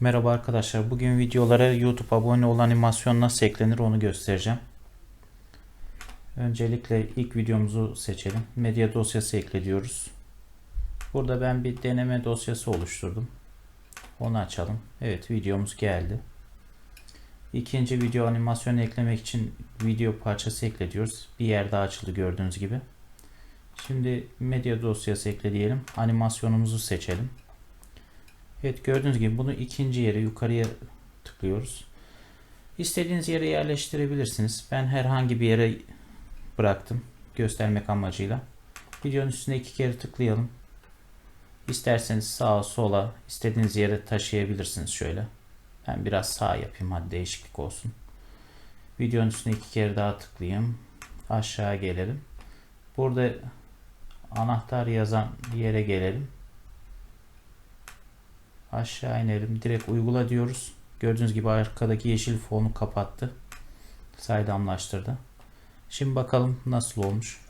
Merhaba arkadaşlar. Bugün videolara YouTube abone ol animasyon nasıl eklenir onu göstereceğim. Öncelikle ilk videomuzu seçelim. Medya dosyası ekle diyoruz. Burada ben bir deneme dosyası oluşturdum. Onu açalım. Evet videomuz geldi. İkinci video animasyonu eklemek için video parçası ekle diyoruz. Bir yer daha açıldı gördüğünüz gibi. Şimdi medya dosyası ekle diyelim. Animasyonumuzu seçelim. Evet gördüğünüz gibi bunu ikinci yere yukarıya tıklıyoruz. İstediğiniz yere yerleştirebilirsiniz. Ben herhangi bir yere bıraktım göstermek amacıyla. Videonun üstüne iki kere tıklayalım. İsterseniz sağa sola istediğiniz yere taşıyabilirsiniz şöyle. Ben biraz sağ yapayım hadi değişiklik olsun. Videonun üstüne iki kere daha tıklayayım. Aşağı gelelim. Burada anahtar yazan yere gelelim. Aşağı inelim. Direkt uygula diyoruz. Gördüğünüz gibi arkadaki yeşil fonu kapattı. Saydamlaştırdı. Şimdi bakalım nasıl olmuş.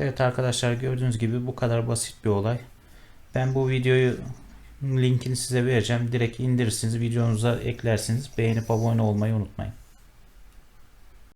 Evet arkadaşlar gördüğünüz gibi bu kadar basit bir olay. Ben bu videoyu linkini size vereceğim. Direkt indirirsiniz, videonuza eklersiniz. Beğenip abone olmayı unutmayın.